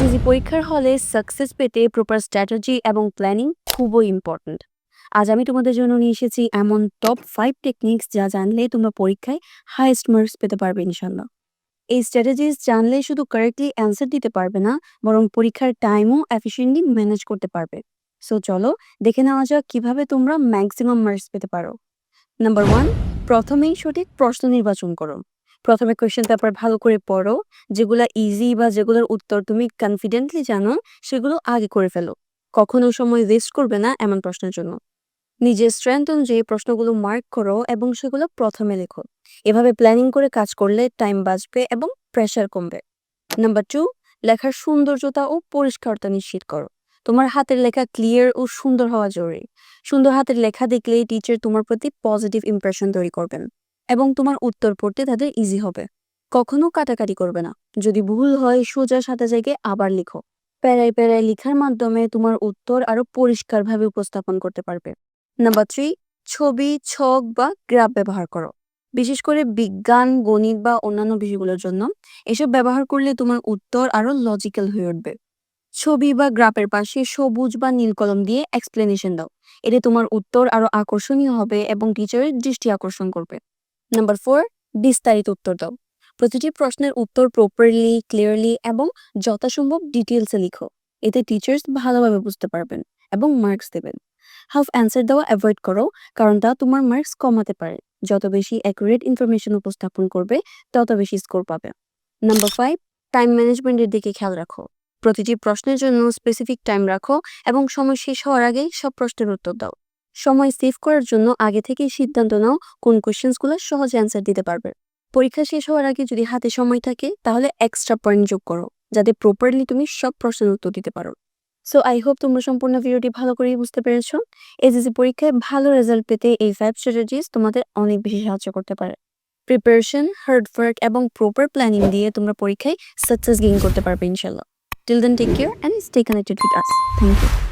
SSC পরীক্ষার হলে success পেতে প্রপার স্ট্র্যাটেজি এবং প্ল্যানিং খুবই ইম্পর্ট্যান্ট আজ আমি তোমাদের জন্য নিয়ে এসেছি এমন টপ ফাইভ টেকনিক্স যা জানলে তোমরা পরীক্ষায় হাইয়েস্ট মার্কস পেতে পারবে ইনশাল্লাহ এই স্ট্র্যাটেজিস জানলে শুধু কারেক্টলি অ্যান্সার দিতে পারবে না, বরং পরীক্ষার টাইমও এফিসিয়েন্টলি ম্যানেজ করতে পারবে। সো চলো দেখে নেওয়া যাক কীভাবে তোমরা ম্যাক্সিমাম মার্কস পেতে পারো। নাম্বার ওয়ান প্রথমেই সঠিক প্রশ্ন নির্বাচন করো। প্রথমে কোয়েশ্চেন পেপার ভালো করে পড়ো। যেগুলো ইজি বা যেগুলোর উত্তর তুমি কনফিডেন্টলি জানো, সেগুলো আগে করে ফেলো। কখনো সময় ওয়েস্ট করবে না এমন প্রশ্নের জন্য। নিজের স্ট্রেংথ অনুযায়ী প্রশ্নগুলো মার্ক করো এবং সেগুলো প্রথমে লেখো। এভাবে প্ল্যানিং করে কাজ করলে টাইম বাঁচবে এবং প্রেশার কমবে। নাম্বার টু লেখার সৌন্দর্যতা ও পরিষ্কারতা নিশ্চিত করো। তোমার হাতের লেখা ক্লিয়ার ও সুন্দর হওয়া জরুরি। সুন্দর হাতের লেখা দেখলেই টিচার তোমার প্রতি পজিটিভ ইমপ্রেশন তৈরি করবেন। এবং তোমার উত্তর পড়তে তাদের ইজি হবে। কখনো কাটাকাটি করবে না। যদি ভুল হয়, সোজা সাথে জায়গায় আবার লিখো। প্যারায় প্যারায় লিখার মাধ্যমে তোমার উত্তর আরও পরিষ্কারভাবে উপস্থাপন করতে পারবে। নাম্বার থ্রি ছবি, ছক বা গ্রাফ ব্যবহার করো। বিশেষ করে বিজ্ঞান, গণিত বা অন্যান্য বিষয়গুলোর জন্য এসব ব্যবহার করলে তোমার উত্তর আরও লজিক্যাল হয়ে উঠবে। ছবি বা গ্রাফের পাশে সবুজ বা নীল কলম দিয়ে এক্সপ্লেনেশন দাও। এতে তোমার উত্তর আরও আকর্ষণীয় হবে এবং টিচারের দৃষ্টি আকর্ষণ করবে। নাম্বার ফোর বিস্তারিত উত্তর দাও। প্রতিটি প্রশ্নের উত্তর প্রপারলি ক্লিয়ারলি এবং যথাসম্ভব ডিটেলসে লিখো। এতে টিচার্স ভালোভাবে বুঝতে পারবেন এবং মার্কস দেবেন। হাফ অ্যান্সার দেওয়া অ্যাভয়েড করো, কারণ তা তোমার মার্কস কমাতে পারে। যত বেশি অ্যাকুরেট ইনফরমেশন উপস্থাপন করবে, তত বেশি স্কোর পাবে। নাম্বার ফাইভ টাইম ম্যানেজমেন্টের দিকে খেয়াল রাখো। প্রতিটি প্রশ্নের জন্য স্পেসিফিক টাইম রাখো এবং সময় শেষ হওয়ার আগেই সব প্রশ্নের উত্তর দাও। সময় সেভ করার জন্য আগে থেকেই সিদ্ধান্ত নাও কোন কোশ্চেন্সগুলো সহজে অ্যান্সার দিতে পারবে। পরীক্ষা শেষ হওয়ার আগে যদি হাতে সময় থাকে, তাহলে এক্সট্রা পয়েন্ট যোগ করো, যাতে প্রপারলি তুমি সব প্রশ্নের উত্তর দিতে পারো। সো আই হোপ তোমরা সম্পূর্ণ ভিডিওটি ভালো করেই বুঝতে পেরেছ। এসএসসি পরীক্ষায় ভালো রেজাল্ট পেতে এই ফাইভ স্ট্র্যাটেজিস তোমাদের অনেক বেশি সাহায্য করতে পারে। প্রিপারেশন হার্ড ওয়ার্ক এবং প্রপার প্ল্যানিং দিয়ে তোমরা পরীক্ষায় সাকসেস গেইন করতে পারবে ইনশাল্লাহ till then take care and stay connected with us thank you